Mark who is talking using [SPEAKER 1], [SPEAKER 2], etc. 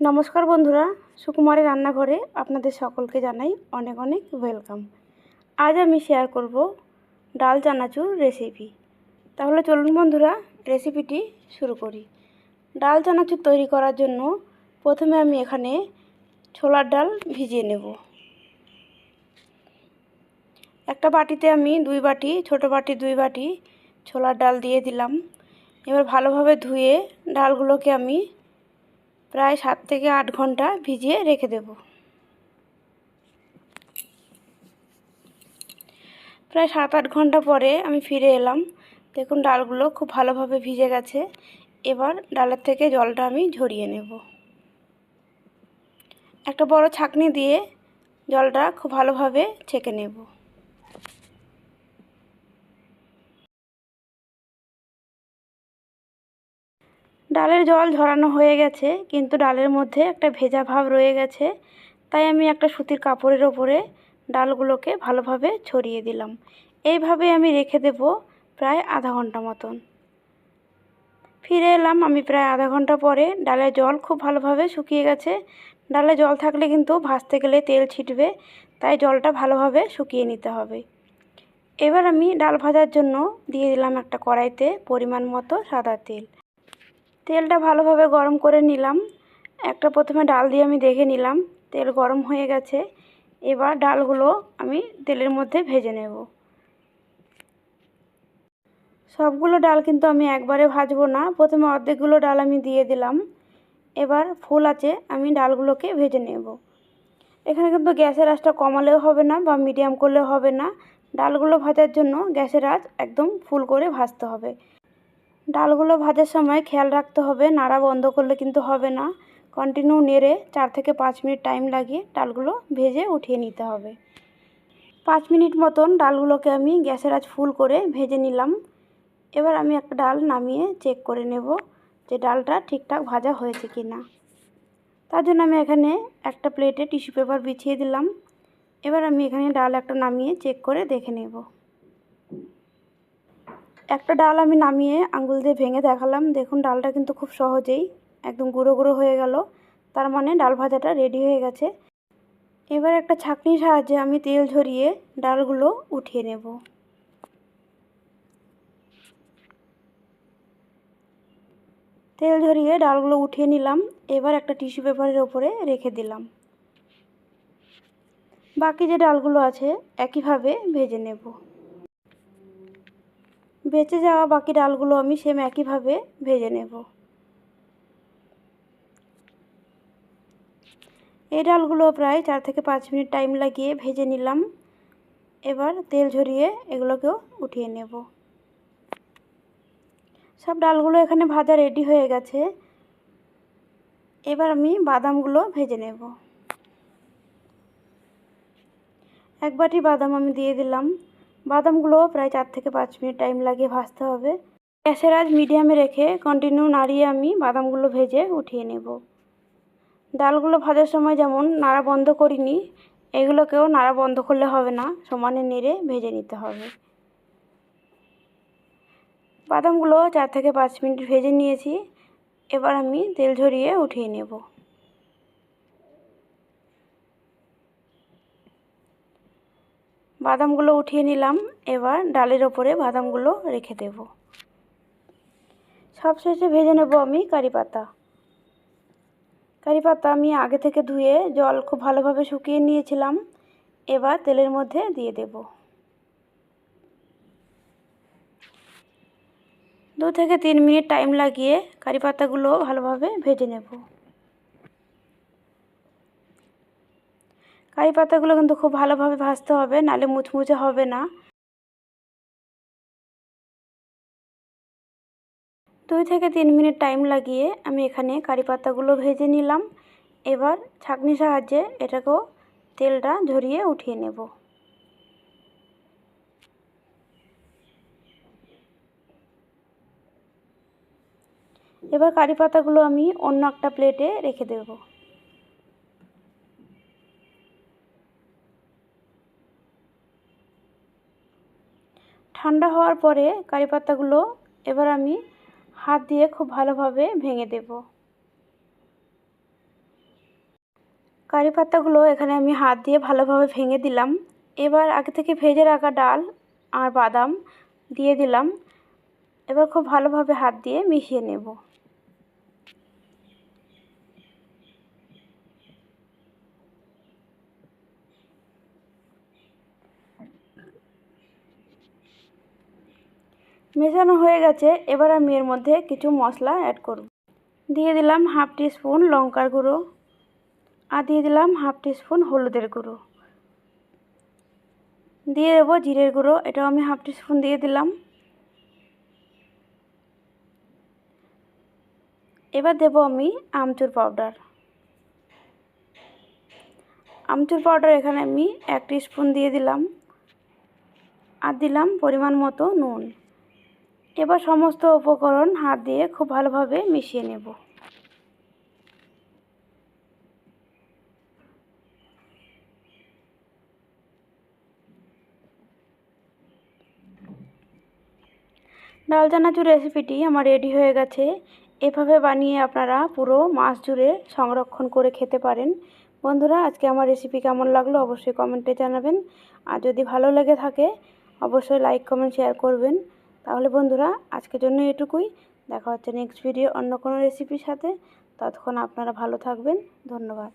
[SPEAKER 1] নমস্কার বন্ধুরা, সুকুমারের রান্নাঘরে আপনাদের সকলকে জানাই অনেক অনেক ওয়েলকাম। আজ আমি শেয়ার করব ডাল চানাচুর রেসিপি তাহলে চলুন বন্ধুরা রেসিপিটি শুরু করি। ডাল চানাচুর তৈরি করার জন্য প্রথমে আমি এখানে ছোলার ডাল ভিজিয়ে নেব। একটা বাটিতে আমি দুই বাটি, ছোট বাটি দুই বাটি ছোলার ডাল দিয়ে দিলাম। এবার ভালোভাবে ধুয়ে ডালগুলোকে আমি প্রায় সাত থেকে আট ঘণ্টা ভিজিয়ে রেখে দেব। প্রায় সাত আট ঘণ্টা পরে আমি ফিরে এলাম। দেখুন, ডালগুলো খুব ভালোভাবে ভিজে গেছে। এবার ডালের থেকে জলটা আমি ঝরিয়ে নেব। একটা বড় ছাকনি দিয়ে জলটা খুব ভালোভাবে ছেঁকে নেব। ডালের জল ঝরানো হয়ে গেছে, কিন্তু ডালের মধ্যে একটা ভেজা ভাব রয়ে গেছে। তাই আমি একটা সুতির কাপড়ের ওপরে ডালগুলোকে ভালোভাবে ছড়িয়ে দিলাম। এইভাবে আমি রেখে দেব প্রায় আধা ঘণ্টা মতন। ফিরে এলাম আমি প্রায় আধা ঘণ্টা পরে। ডালের জল খুব ভালোভাবে শুকিয়ে গেছে। ডালে জল থাকলে কিন্তু ভাজতে গেলে তেল ছিটবে, তাই জলটা ভালোভাবে শুকিয়ে নিতে হবে। এবার আমি ডাল ভাজার জন্য দিয়ে দিলাম একটা কড়াইতে পরিমাণ মতো সাদা তেল। তেলটা ভালোভাবে গরম করে নিলাম। একটা প্রথমে ডাল দিয়ে আমি দেখে নিলাম, তেল গরম হয়ে গেছে। এবার ডালগুলো আমি তেলের মধ্যে ভেজে নেব। সবগুলো ডাল কিন্তু আমি একবারে ভাজবো না, প্রথমে অর্ধেকগুলো ডাল আমি দিয়ে দিলাম। এবার ফুল আছে, আমি ডালগুলোকে ভেজে নেব। এখানে কিন্তু গ্যাসের আঁচটা কমালেও হবে না বা মিডিয়াম করলেও হবে না। ডালগুলো ভাজার জন্য গ্যাসের আঁচ একদম ফুল করে ভাজতে হবে। ডালগুলো ভাজার সময় খেয়াল রাখতে হবে, নাড়া বন্ধ করলে কিন্তু হবে না। কন্টিনিউ নেড়ে চার থেকে পাঁচ মিনিট টাইম লাগিয়ে ডালগুলো ভেজে উঠিয়ে নিতে হবে। পাঁচ মিনিট মতন ডালগুলোকে আমি গ্যাসের আজ ফুল করে ভেজে নিলাম। এবার আমি একটা ডাল নামিয়ে চেক করে নেব যে ডালটা ঠিকঠাক ভাজা হয়েছে কি না তার জন্য আমি এখানে একটা প্লেটে টিস্যু পেপার বিছিয়ে দিলাম। এবার আমি এখানে ডাল একটা নামিয়ে চেক করে দেখে নেব। একটা ডাল আমি নামিয়ে আঙুল দিয়ে ভেঙে দেখালাম। দেখুন, ডালটা কিন্তু খুব সহজেই একদম গুঁড়ো গুঁড়ো হয়ে গেল। তার মানে ডাল ভাজাটা রেডি হয়ে গেছে। এবার একটা ছাঁকনির সাহায্যে আমি তেল ঝরিয়ে ডালগুলো উঠিয়ে নেব। তেল ঝরিয়ে ডালগুলো উঠিয়ে নিলাম। এবার একটা টিস্যু পেপারের ওপরে রেখে দিলাম। বাকি যে ডালগুলো আছে, একইভাবে ভেজে নেব। বেঁচে যাওয়া বাকি ডালগুলো আমি সেম একইভাবে ভেজে নেব। এই ডালগুলো প্রায় চার থেকে পাঁচ মিনিট টাইম লাগিয়ে ভেজে নিলাম। এবার তেল ঝরিয়ে এগুলোকেও উঠিয়ে নেব। সব ডালগুলো এখানে ভাজা রেডি হয়ে গেছে। এবার আমি বাদামগুলো ভেজে নেব। এক বাটি বাদাম আমি দিয়ে দিলাম। বাদামগুলো প্রায় চার থেকে পাঁচ মিনিট টাইম লাগিয়ে ভাজতে হবে। গ্যাসের আজ মিডিয়ামে রেখে কন্টিনিউ নাড়িয়ে আমি বাদামগুলো ভেজে উঠিয়ে নেব। ডালগুলো ভাজার সময় যেমন নাড়া বন্ধ করিনি, এগুলোকেও নাড়া বন্ধ করলে হবে না, সমানে নেড়ে ভেজে নিতে হবে। বাদামগুলো চার থেকে পাঁচ মিনিট ভেজে নিয়েছি, এবার আমি তেল ঝরিয়ে উঠিয়ে নেব। বাদামগুলো উঠিয়ে নিলাম। এবার ডালের ওপরে বাদামগুলো রেখে দেব। সবশেষে ভেজে নেব আমি কারি পাতা। কারি পাতা আমি আগে থেকে ধুয়ে জল খুব ভালোভাবে শুকিয়ে নিয়েছিলাম। এবার তেলের মধ্যে দিয়ে দেব। দু থেকে তিন মিনিট টাইম লাগিয়ে কারি পাতাগুলো ভালোভাবে ভেজে নেব। কারি পাতাগুলো কিন্তু খুব ভালোভাবে ভাজতে হবে, নালে মুচমুচে হবে না। দুই থেকে তিন মিনিট টাইম লাগিয়ে আমি এখানে কারি পাতাগুলো ভেজে নিলাম। এবার ছাঁকনির সাহায্যে এটাকেও তেলটা ঝরিয়ে উঠিয়ে নেব। এবার কারি পাতাগুলো আমি অন্য একটা প্লেটে রেখে দেবো। ঠান্ডা হওয়ার পরে কারি পাতাগুলো এবার আমি হাত দিয়ে খুব ভালোভাবে ভেঙে দেব। কারি পাতাগুলো এখানে আমি হাত দিয়ে ভালোভাবে ভেঙে দিলাম। এবার আগে থেকে ভেজে রাখা ডাল আর বাদাম দিয়ে দিলাম। এবার খুব ভালোভাবে হাত দিয়ে মিশিয়ে নেব। মেশানো হয়ে গেছে, এবার আমি এর মধ্যে কিছু মশলা অ্যাড করব। দিয়ে দিলাম হাফ স্পুন লঙ্কার গুঁড়ো। আর দিয়ে দিলাম হাফ স্পুন হলুদের গুঁড়ো। দিয়ে দেবো জিরের গুঁড়ো, এটাও আমি হাফ স্পুন দিয়ে দিলাম। এবার দেব আমি আমচুর পাউডার আমচুর পাউডার এখানে আমি এক স্পুন দিয়ে দিলাম। আর দিলাম পরিমাণ মতো নুন। এবার সমস্ত উপকরণ হাত দিয়ে খুব ভালোভাবে মিশিয়ে নেব। ডাল চানাচুর রেসিপিটি আমার রেডি হয়ে গেছে। এভাবে বানিয়ে আপনারা পুরো মাস জুড়ে সংরক্ষণ করে খেতে পারেন। বন্ধুরা, আজকে আমার রেসিপি কেমন লাগল অবশ্যই কমেন্টে জানাবেন। আর যদি ভালো লেগে থাকে, অবশ্যই লাইক কমেন্ট শেয়ার করবেন। তাহলে বন্ধুরা, আজকের জন্য এটুকুই। দেখা হচ্ছে নেক্সট ভিডিও অন্য কোনো রেসিপির সাথে। ততক্ষণ আপনারা ভালো থাকবেন। ধন্যবাদ।